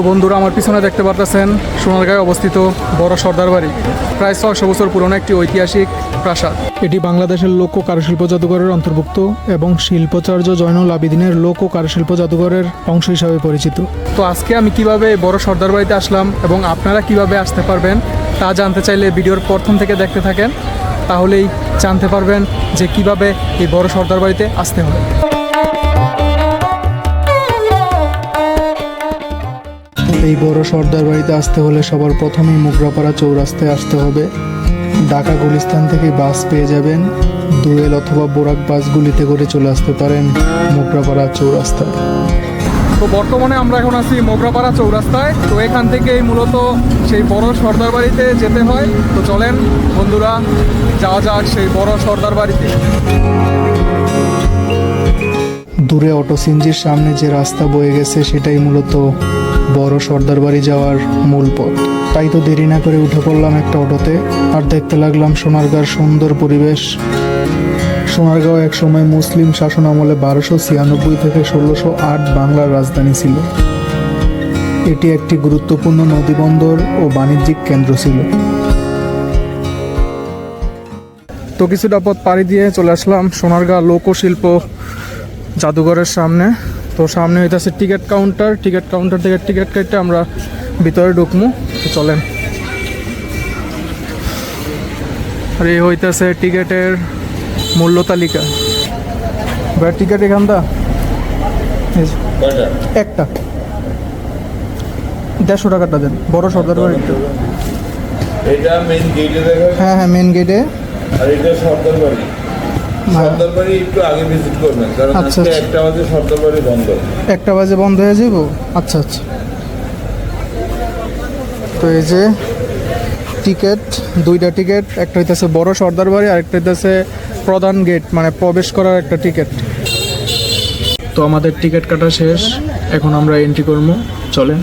তো বন্ধুরা আমার পিছনে দেখতে পারতেছেন সোনারগাঁয়ে অবস্থিত বড় সর্দার বাড়ি। প্রায় ছয়শো বছর পুরনো একটি ঐতিহাসিক প্রাসাদ। এটি বাংলাদেশের লোক কারুশিল্প জাদুঘরের অন্তর্ভুক্ত এবং শিল্পাচার্য জয়নুল আবিদিনের লোক কারুশিল্প জাদুঘরের অংশ হিসাবে পরিচিত। তো আজকে আমি কীভাবে বড় সর্দার বাড়িতে আসলাম এবং আপনারা কীভাবে আসতে পারবেন তা জানতে চাইলে ভিডিওর প্রথম থেকে দেখতে থাকেন। তাহলেই জানতে পারবেন যে কীভাবে এই বড় সর্দার বাড়িতে আসতে হয় এই বড় সর্দার বাড়িতে আসতে হলে সবার প্রথমেই মুগরাপাড়া চৌরাস্তায় আসতে হবে। ঢাকা গুলিস্তান থেকে বাস পেয়ে যাবেন। দোয়েল অথবা বোরাক বাসগুলিতে করে চলে আসতে পারেন মোগরাপাড়া চৌরাস্তায়। তো বর্তমানে আমরা এখন আছি মোগরাপাড়া চৌরাস্তায়। তো এখান থেকেই মূলত সেই বড় সর্দার বাড়িতে যেতে হয়। তো চলেন বন্ধুরা যাওয়া যাক সেই বড় সর্দার বাড়িতে। দূরে অটো সিনজির সামনে যে রাস্তা বয়ে গেছে সেটাই মূলত বড় সর্দার বাড়ি যাওয়ার মূল পথ। তাই তো দেরি না করে উঠে পড়লাম একটা অটোতে, আর দেখতে লাগলাম সোনারগাঁর সুন্দর পরিবেশ। সোনারগাঁও এক সময় মুসলিম শাসন আমলে বারোশো ছিয়ানব্বই থেকে ষোলোশো আট বাংলার রাজধানী ছিল। এটি একটি গুরুত্বপূর্ণ নদীবন্দর ও বাণিজ্যিক কেন্দ্র ছিল। তো কিছুটা পথ পাড়ি দিয়ে চলে আসলাম সোনারগাঁ লোকশিল্প জাদুঘরের সামনে। তো সামনে হইতেছে টিকিট কাউন্টার। টিকিট কাউন্টার থেকে টিকিট কেটে আমরা ভিতরে ঢুকমু। তো চলেন। আর এই হইতেছে টিকিটের মূল্য তালিকা। এবার টিকিট এখানটা একটা। দেড়শো টাকাটা দেন। বড় সর্দার বাড়িটা এটা মেইন গেটে হ্যাঁ হ্যাঁ মেন গেটে আর এটা সর্দার বাড়ি সর্দার বাড়ি একটু আগে ভিজিট করবেন কারণ আচ্ছা, আজকে আচ্ছা। একটা বাজে সর্দার বাড়ি বন্ধ। একটা বাজে বন্ধ হয়ে যাব আচ্ছা আচ্ছা। তো এই যে টিকিট দুইটা টিকিট একটা হইতেছে বড় সর্দার বাড়ি আরেকটা হইতেছে প্রধান গেট মানে প্রবেশ করার একটা টিকিট। তো আমাদের টিকিট কাটা শেষ এখন আমরা এন্ট্রি করব চলেন।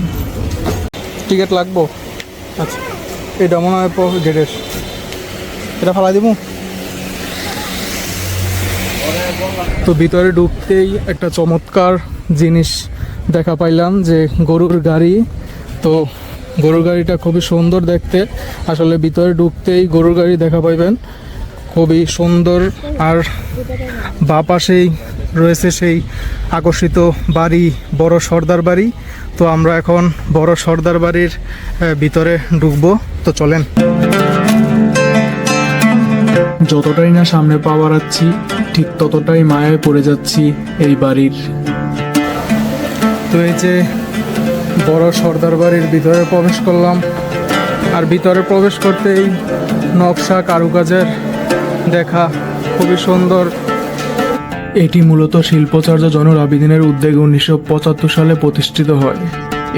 টিকিট লাগবো? আচ্ছা। এটা মনে হয় গেটের এটা ফালাই দিব? তো ভিতরে ঢুকতেই একটা চমৎকার জিনিস দেখা পাইলাম যে গরুর গাড়ি। তো গরুর গাড়িটা খুবই সুন্দর দেখতে। আসলে ভিতরে ঢুকতেই গরুর গাড়ি দেখা পাইবেন। খুবই সুন্দর আর বা পাশেই রয়েছে সেই আকর্ষিত বাড়ি, বড় সর্দার বাড়ি। তো আমরা এখন বড় সর্দার বাড়ির ভিতরে ঢুকবো। তো চলেন। যতটাই না সামনে পা বাড়াচ্ছি, ঠিক ততটাই মায়ায় পড়ে যাচ্ছি এই বাড়ির। তো এই যে বড় সর্দার বাড়ির ভিতরে প্রবেশ করলাম, আর ভিতরে প্রবেশ করতেই নকশা কারুকাজের দেখা খুবই সুন্দর। এটি মূলত শিল্পাচার্য জনুর আবিদিনের উদ্যোগে উনিশশো সালে প্রতিষ্ঠিত হয়।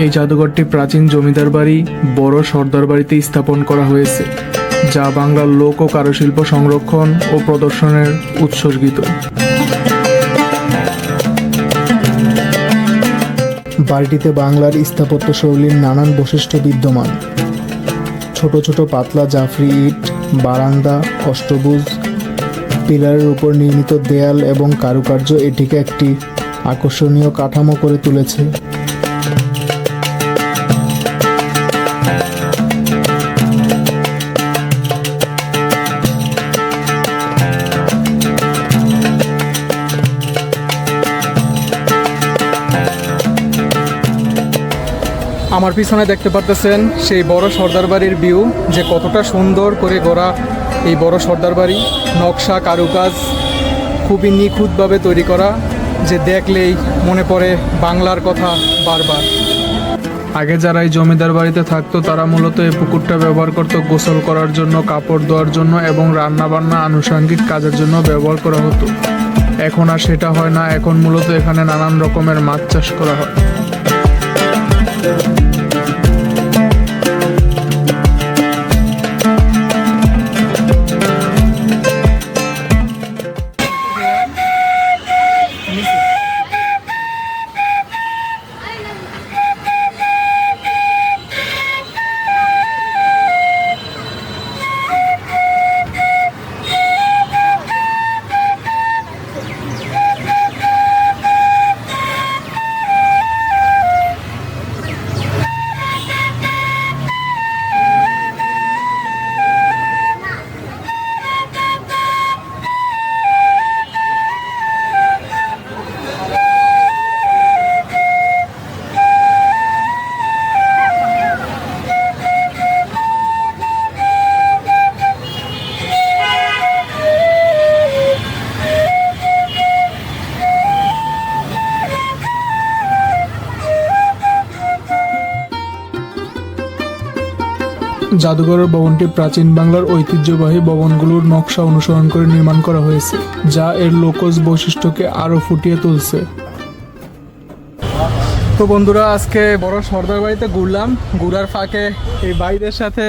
এই জাদুঘরটি প্রাচীন জমিদার বাড়ি বড় সর্দার বাড়িতে স্থাপন করা হয়েছে। যা বাংলার লোক ও কারুশিল্প সংরক্ষণ ও প্রদর্শনের উৎসর্গিত। বাড়িটিতে বাংলার স্থাপত্য শৈলীর নানান বৈশিষ্ট্য বিদ্যমান। ছোট ছোট পাতলা জাফরি ইট, বারান্দা, অষ্টভুজ, পিলারের উপর নির্মিত দেয়াল এবং কারুকার্য এটিকে একটি আকর্ষণীয় কাঠামো করে তুলেছে। আমার পিছনে দেখতে পারতেছেন সেই বড় সর্দার বাড়ির ভিউ যে কতটা সুন্দর করে গড়া এই বড় সর্দার বাড়ি। নকশা, কারুকাজ খুবই নিখুঁতভাবে তৈরি করা, যে দেখলেই মনে পড়ে বাংলার কথা বারবার। আগে যারা এই জমিদার বাড়িতে থাকতো, তারা মূলত এই পুকুরটা ব্যবহার করত গোসল করার জন্য, কাপড় ধোয়ার জন্য এবং রান্না বান্না আনুষঙ্গিক কাজের জন্য ব্যবহার করা হতো। এখন আর সেটা হয় না, এখন মূলত এখানে নানান রকমের মাছ চাষ করা হয়। জাদুঘরের ভবনটি প্রাচীন বাংলার ঐতিহ্যবাহী ভবনগুলোর নকশা অনুসরণ করে নির্মাণ করা হয়েছে যা এর লোকজ বৈশিষ্ট্যকে আরও ফুটিয়ে তুলছে। তো বন্ধুরা আজকে বড় সর্দার বাড়িতে ঘুরলাম। ঘুরার ফাঁকে এই ভাইদের সাথে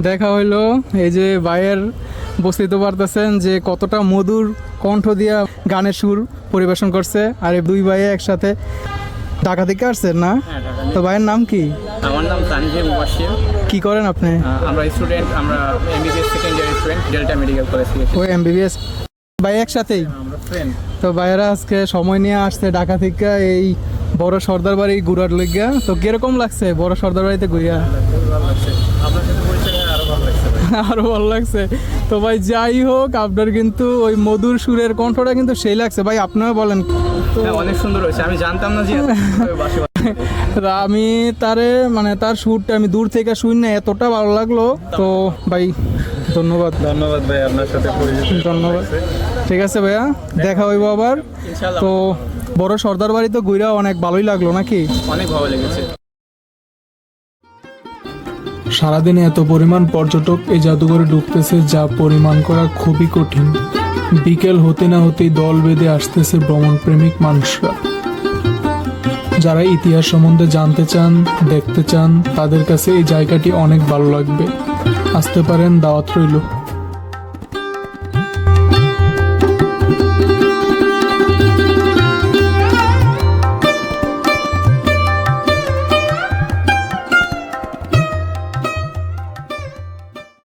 দেখা হইল। এই যে ভাইয়ের বুঝতে পারতেছেন যে কতটা মধুর কণ্ঠ দিয়া গানের সুর পরিবেশন করছে আর এই দুই ভাই একসাথে ঢাকা থেকে আসছেন না? হ্যাঁ। তো ভাইয়ের নাম কি? আমার নাম তানজিম মুবাশির। কি করেন আপনি? আমরা স্টুডেন্ট আমরা MBBS second year student Delta medical college থেকে। ওই এমবিবিএস ভাই একসাথেই? আমরা ফ্রেন্ড তো ভাইয়েরা আজকে সময় নিয়ে আসছে ঢাকা থেকে এই বড় সর্দার বাড়ি ঘুরার লেগা তো কীরকম লাগছে বড় সর্দার বাড়িতে ঘুরিয়া? হয়ে আরও ভালো লাগছে তো ভাই যাই হোক আপনার কিন্তু ওই মধুর সুরের কণ্ঠটা কিন্তু সেই লাগছে। ভাই আপনারা বলেন। তো হ্যাঁ অনেক সুন্দর হয়েছে। আমি জানতাম না যে তা আমি তারে মানে তার সুরটা আমি দূর থেকে শুনি না এতটা ভালো লাগল। তো ভাই ধন্যবাদ। ধন্যবাদ ভাই আপনার সাথে ধন্যবাদ। ঠিক আছে ভাইয়া দেখা হইব আবার। তো বড় সর্দার বাড়ি তো ঘুরা অনেক ভালোই লাগল নাকি? অনেক ভালো লেগেছে। সারাদিনে এত পরিমাণ পর্যটক এই জাদুঘরে ঢুকতেছে যা পরিমাণ করা খুবই কঠিন। বিকেল হতে না হতেই দল বেঁধে আসতেছে ভ্রমণ প্রেমিক মানুষরা। যারা ইতিহাস সম্বন্ধে জানতে চান, দেখতে চান, তাদের কাছে এই জায়গাটি অনেক ভালো লাগবে। আসতে পারেন দাওয়াত রইল।